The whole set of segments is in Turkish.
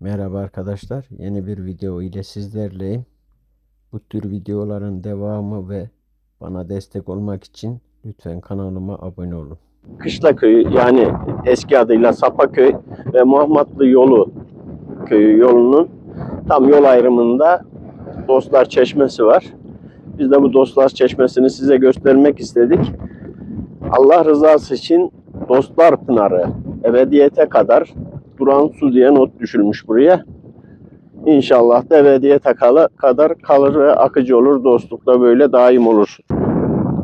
Merhaba arkadaşlar. Yeni bir video ile sizlerleyim. Bu tür videoların devamı ve bana destek olmak için lütfen kanalıma abone olun. Kışla köyü yani eski adıyla Sapaköy ve Muhammadlı yolu köyü yolunun tam yol ayrımında Dostlar Çeşmesi var. Biz de bu Dostlar Çeşmesi'ni size göstermek istedik. Allah rızası için Dostlar Pınarı ebediyete kadar duran su diye not düşülmüş buraya. İnşallah da ebediyete kala- kadar kalır ve akıcı olur. Dostlukta böyle daim olur.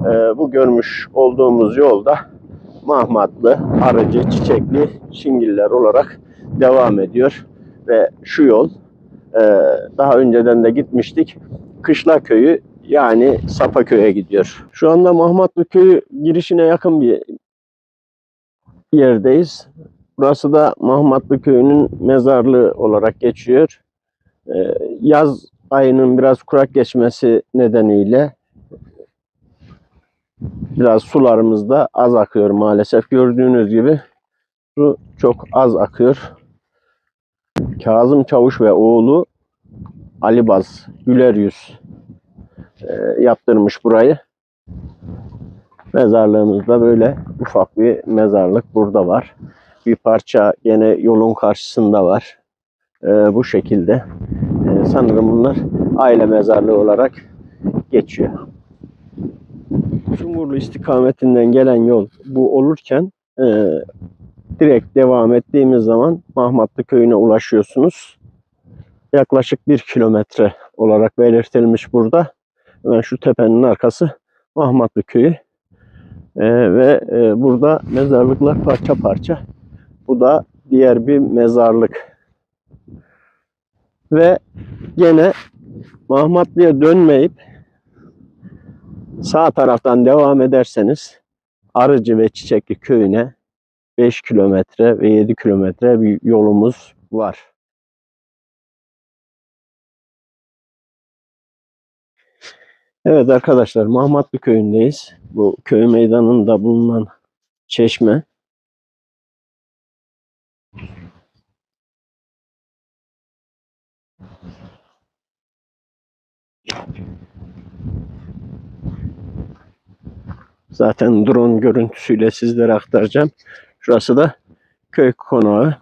Ee, bu görmüş olduğumuz yolda Mahmatlı, Arıcı, Çiçekli, Şingiller olarak devam ediyor. Ve şu yol e, daha önceden de gitmiştik. Kışla köyü yani Sapaköy'e gidiyor. Şu anda Mahmatlı köyü girişine yakın bir yerdeyiz. Burası da Mahmatlı köyünün mezarlığı olarak geçiyor. Ee, yaz ayının biraz kurak geçmesi nedeniyle biraz sularımız da az akıyor maalesef. Gördüğünüz gibi su çok az akıyor. Kazım Çavuş ve oğlu Ali Baz Güler Yüz e, yaptırmış burayı. Mezarlığımızda böyle ufak bir mezarlık burada var. Bir parça gene yolun karşısında var. E, bu şekilde. E, sanırım bunlar aile mezarlığı olarak geçiyor. Sungurlu istikametinden gelen yol bu olurken e, direkt devam ettiğimiz zaman Mahmatlı köyüne ulaşıyorsunuz. Yaklaşık bir kilometre olarak belirtilmiş burada. Hemen şu tepenin arkası Mahmatlı köyü. E, ve e, burada mezarlıklar parça parça. Bu da diğer bir mezarlık. Ve gene Mahmatlı'ya dönmeyip sağ taraftan devam ederseniz Arıcı ve Çiçekli köyüne 5 kilometre ve 7 kilometre bir yolumuz var. Evet arkadaşlar Mahmatlı köyündeyiz. Bu köy meydanında bulunan çeşme. Zaten drone görüntüsüyle sizlere aktaracağım. Şurası da köy konağı.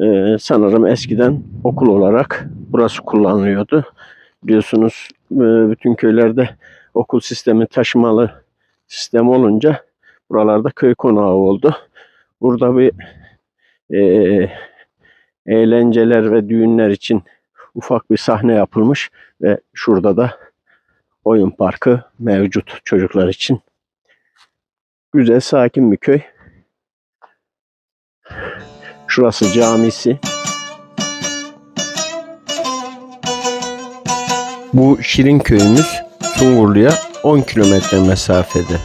Ee, sanırım eskiden okul olarak burası kullanılıyordu. Biliyorsunuz e, bütün köylerde okul sistemi taşımalı sistem olunca buralarda köy konağı oldu. Burada bir e, eğlenceler ve düğünler için ufak bir sahne yapılmış ve şurada da oyun parkı mevcut çocuklar için. Güzel, sakin bir köy. Şurası camisi. Bu Şirin köyümüz Sungurlu'ya 10 kilometre mesafede.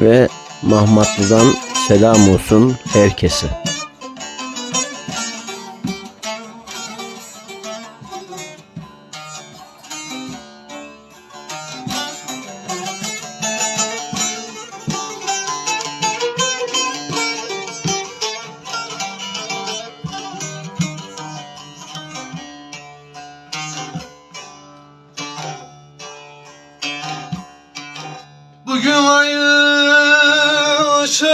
Ve Mahmatlı'dan selam olsun herkese. Bugün ayın ışığı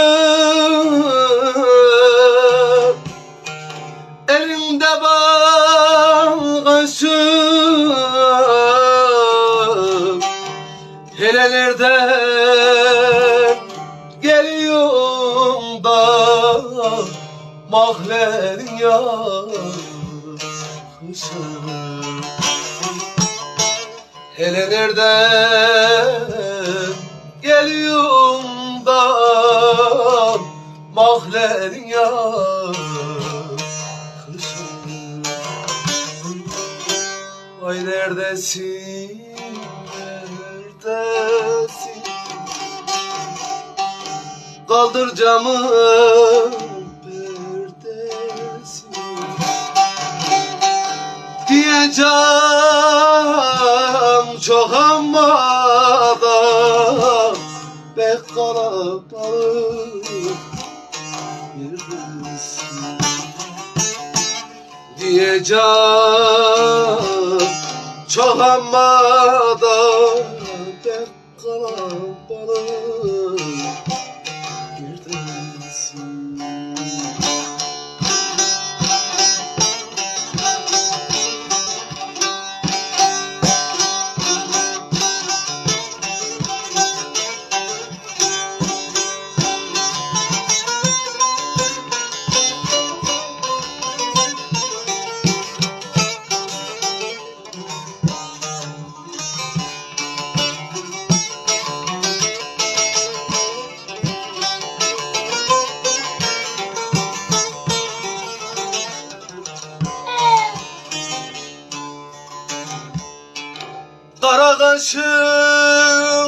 Elimde balgası Helelerden geliyorum da Mahlerin yakışı Hele nereden geliyorum da mahlerin yakışır Vay neredesin, neredesin? Kaldır camı perdesin Diyeceğim çok ama Kalabalık yerdesin diyeceğim Çok ama da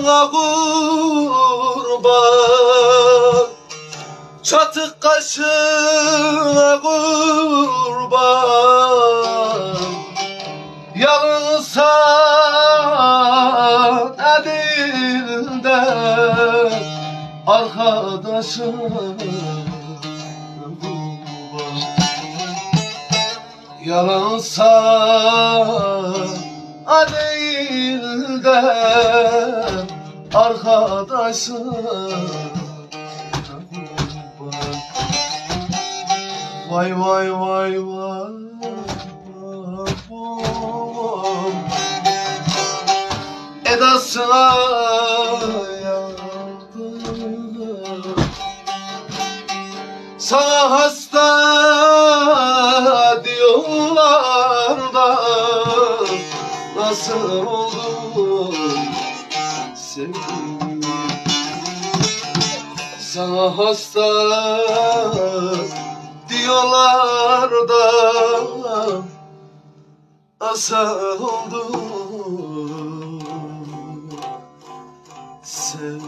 kaşına kurban Çatık kaşına kurban. Yalnızsan elinde Arkadaşım kurban. Yalansan aleyhinde arkadaşım. Vay vay vay vay vay Edasına yandım sana hasta diyorlar da Nasıl oldu sevgilim Sana hasta diyorlar da Nasıl oldu sevgilim